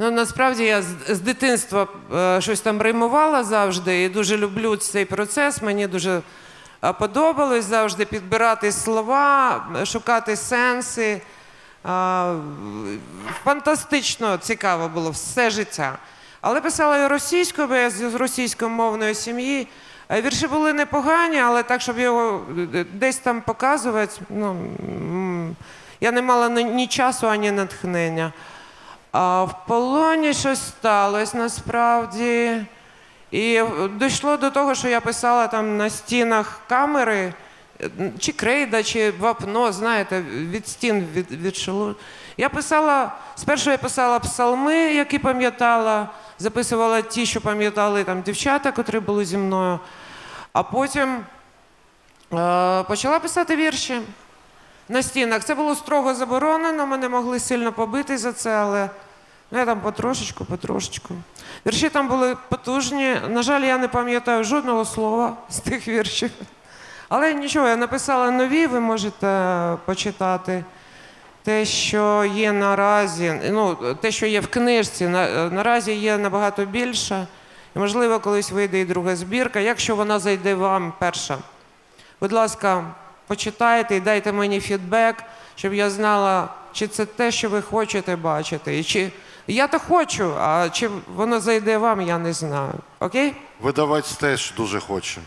Ну, насправді я з, дитинства е, щось там римувала завжди і дуже люблю цей процес. Мені дуже е, подобалось завжди підбирати слова, шукати сенси. Е, фантастично цікаво було все життя. Але писала я російською, бо я з російськомовної сім'ї. Вірші були непогані, але так, щоб його десь там показувати, ну, я не мала ні часу, ані натхнення. А в полоні щось сталося насправді. І дійшло до того, що я писала там на стінах камери, чи крейда, чи вапно, знаєте, від стін від, відшило. Я писала, спершу я писала псалми, які пам'ятала, записувала ті, що пам'ятали там дівчата, котрі були зі мною. А потім е, почала писати вірші на стінах. Це було строго заборонено, мене могли сильно побити за це, але ну, я там потрошечку, потрошечку. Вірші там були потужні. На жаль, я не пам'ятаю жодного слова з тих віршів. Але нічого, я написала нові, ви можете почитати. Те, що є наразі, ну, те, що є в книжці, на, наразі є набагато більше. І, можливо, колись вийде і друга збірка, якщо вона зайде вам перша. Будь ласка, почитайте і дайте мені фідбек, щоб я знала, чи це те, що ви хочете бачити. І чи я то хочу, а чи воно зайде вам, я не знаю. Окей? Видавець теж дуже хоче.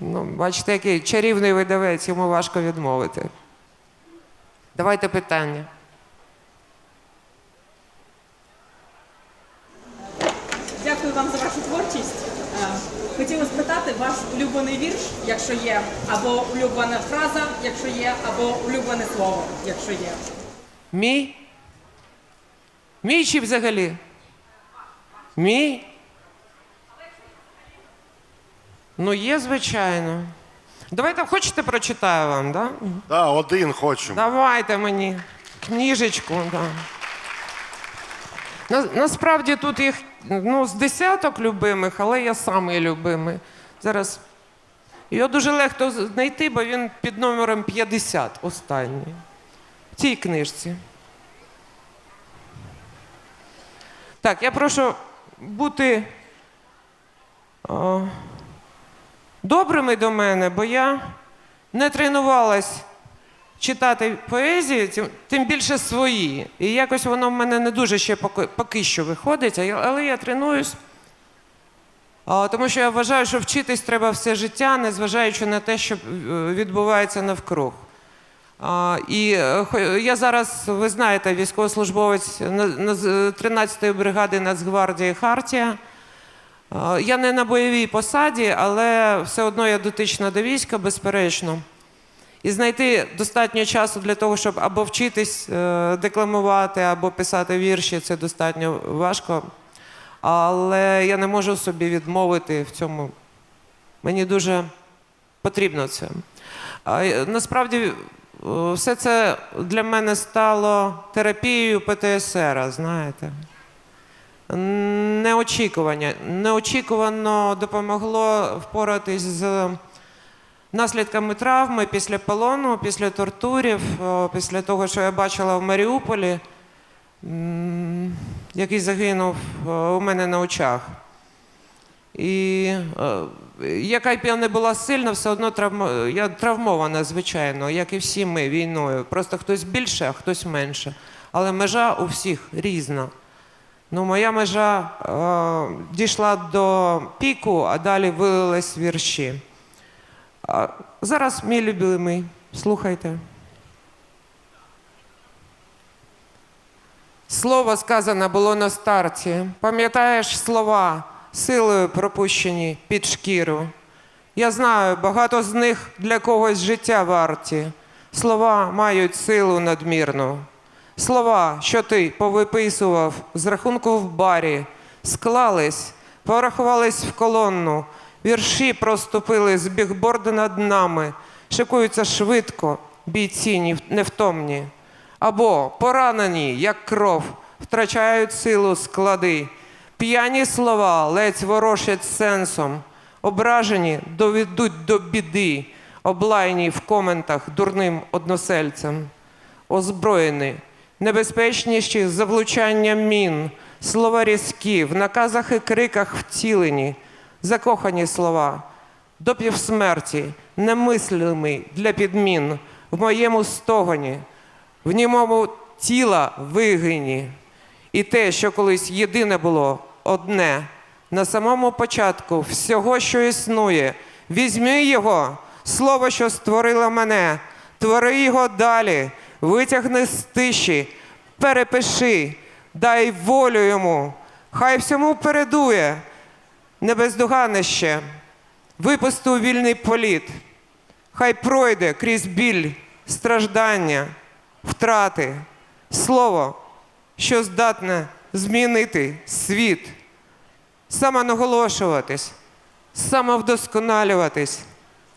Ну, бачите, який чарівний видавець, йому важко відмовити. Давайте питання. Дякую вам за вашу творчість. Е, Хотіла спитати ваш улюблений вірш, якщо є, або улюблена фраза, якщо є, або улюблене слово, якщо є. Мій? Мій чи взагалі? Мій? Ну, є, звичайно. Давайте, хочете, прочитаю вам, так? Да? Да, один хочу. Давайте мені книжечку. Да. На, насправді тут їх ну, з десяток любимих, але я самий любимий. Зараз його дуже легко знайти, бо він під номером 50 останній. В цій книжці. Так, я прошу бути о, добрими до мене, бо я не тренувалась читати поезію, тим, більше свої. І якось воно в мене не дуже ще поки, поки що виходить, але я тренуюсь. Тому що я вважаю, що вчитись треба все життя, незважаючи на те, що е, відбувається навкруг. І е, я зараз, ви знаєте, військовослужбовець на- на- з 13-ї бригади Нацгвардії Хартія. Я не на бойовій посаді, але все одно я дотична до війська, безперечно. І знайти достатньо часу для того, щоб або вчитись е, декламувати, або писати вірші, це достатньо важко. Але я не можу собі відмовити в цьому. Мені дуже потрібно це. Насправді, все це для мене стало терапією ПТСР, знаєте. Неочікування. Неочікувано допомогло впоратись з наслідками травми після полону, після тортурів, після того, що я бачила в Маріуполі, який загинув у мене на очах. І е, яка б я не була сильна, все одно травмо... я травмована, звичайно, як і всі ми війною. Просто хтось більше, а хтось менше. Але межа у всіх різна. Ну, моя межа е, дійшла до піку, а далі вилились вірші. А зараз мій любимий. Слухайте. Слово сказане було на старті. Пам'ятаєш слова, силою пропущені під шкіру. Я знаю, багато з них для когось життя варті. Слова мають силу надмірну. Слова, що ти повиписував з рахунку в барі, склались, порахувались в колонну, вірші проступили з бігборду над нами, шикуються швидко, бійці невтомні. Або поранені, як кров, втрачають силу склади. П'яні слова ледь ворошать сенсом, ображені доведуть до біди, облайні в коментах дурним односельцем. Озброєні небезпечніші за влучання мін, слова різкі, в наказах і криках втілені, закохані слова, до півсмерті, немислимий для підмін, в моєму стогоні, в німому тіла вигині. І те, що колись єдине було одне, на самому початку всього, що існує, візьми його, слово, що створило мене, твори його далі, витягни з тиші, перепиши, дай волю йому, хай всьому передує, не бездоганне ще, випусти у вільний політ, хай пройде крізь біль, страждання, втрати, слово, що здатне змінити світ, самонаголошуватись, самовдосконалюватись,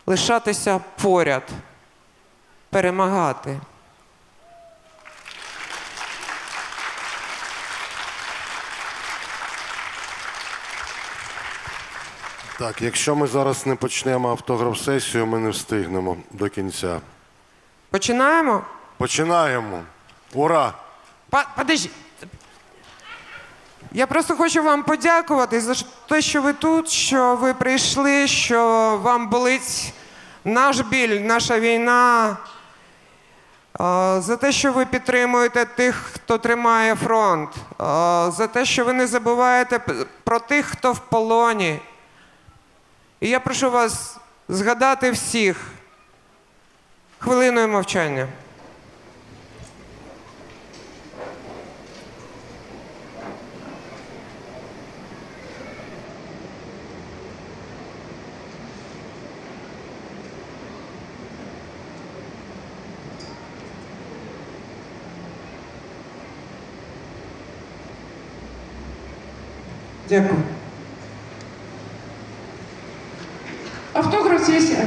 лишатися поряд, перемагати. Так, якщо ми зараз не почнемо автограф-сесію, ми не встигнемо до кінця. Починаємо? Починаємо. Ура! Па- Подожди. Я просто хочу вам подякувати за те, що ви тут, що ви прийшли, що вам болить наш біль, наша війна. За те, що ви підтримуєте тих, хто тримає фронт, за те, що ви не забуваєте про тих, хто в полоні. І я прошу вас згадати всіх хвилиною мовчання. Дякую. Автограф сессия.